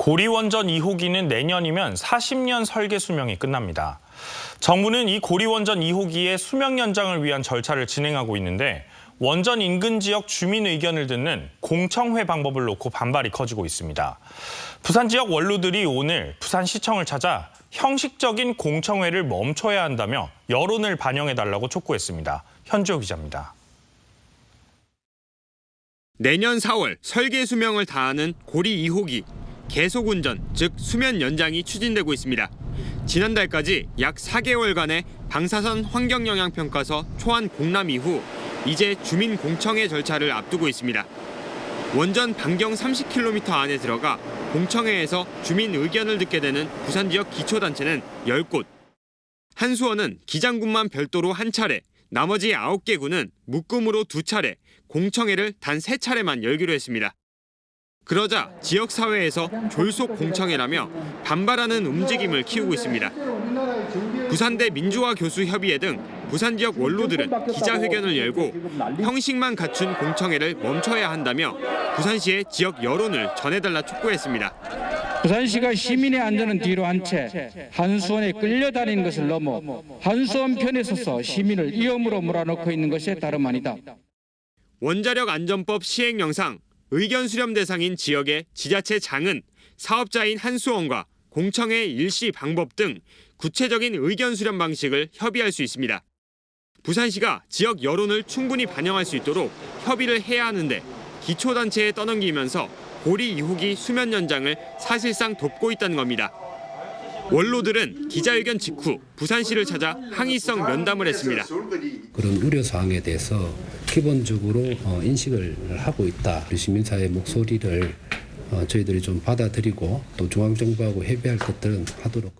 고리원전 2호기는 내년이면 40년 설계 수명이 끝납니다. 정부는 이 고리원전 2호기의 수명 연장을 위한 절차를 진행하고 있는데 원전 인근 지역 주민 의견을 듣는 공청회 방법을 놓고 반발이 커지고 있습니다. 부산 지역 원로들이 오늘 부산시청을 찾아 형식적인 공청회를 멈춰야 한다며 여론을 반영해달라고 촉구했습니다. 현주호 기자입니다. 내년 4월 설계 수명을 다하는 고리 2호기 계속 운전, 즉 수면 연장이 추진되고 있습니다. 지난달까지 약 4개월간의 방사선 환경 영향 평가서 초안 공람 이후 이제 주민 공청회 절차를 앞두고 있습니다. 원전 반경 30km 안에 들어가 공청회에서 주민 의견을 듣게 되는 부산 지역 기초단체는 10곳. 한수원은 기장군만 별도로 한 차례, 나머지 9개 군은 묶음으로 두 차례, 공청회를 단 세 차례만 열기로 했습니다. 그러자 지역 사회에서 졸속 공청회라며 반발하는 움직임을 키우고 있습니다. 부산대 민주화 교수 협의회 등 부산 지역 원로들은 기자회견을 열고 형식만 갖춘 공청회를 멈춰야 한다며 부산시의 지역 여론을 전해달라 촉구했습니다. 부산시가 시민의 안전은 뒤로 한 채 한수원에 끌려다니는 것을 넘어 한수원 편에 서서 시민을 위험으로 몰아넣고 있는 것에 다름 아니다. 원자력 안전법 시행 영상 의견 수렴 대상인 지역의 지자체 장은 사업자인 한수원과 공청회 일시 방법 등 구체적인 의견 수렴 방식을 협의할 수 있습니다. 부산시가 지역 여론을 충분히 반영할 수 있도록 협의를 해야 하는데 기초단체에 떠넘기면서 고리 2호기 수면 연장을 사실상 돕고 있다는 겁니다. 원로들은 기자회견 직후 부산시를 찾아 항의성 면담을 했습니다. 그런 우려 사항에 대해서 기본적으로 어, 인식을 하고 있다. 시민사회 목소리를 어, 저희들이 좀 받아들이고 또 중앙정부하고 협의할 것들은 하도록.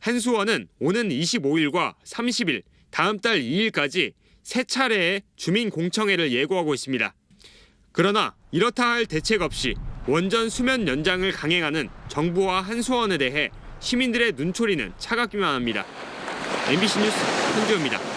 한수원은 오는 25일과 30일, 다음 달 2일까지 세 차례의 주민 공청회를 예고하고 있습니다. 그러나 이렇다 할 대책 없이 원전 수면 연장을 강행하는 정부와 한수원에 대해 시민들의 눈초리는 차갑기만 합니다. MBC 뉴스 한주호입니다.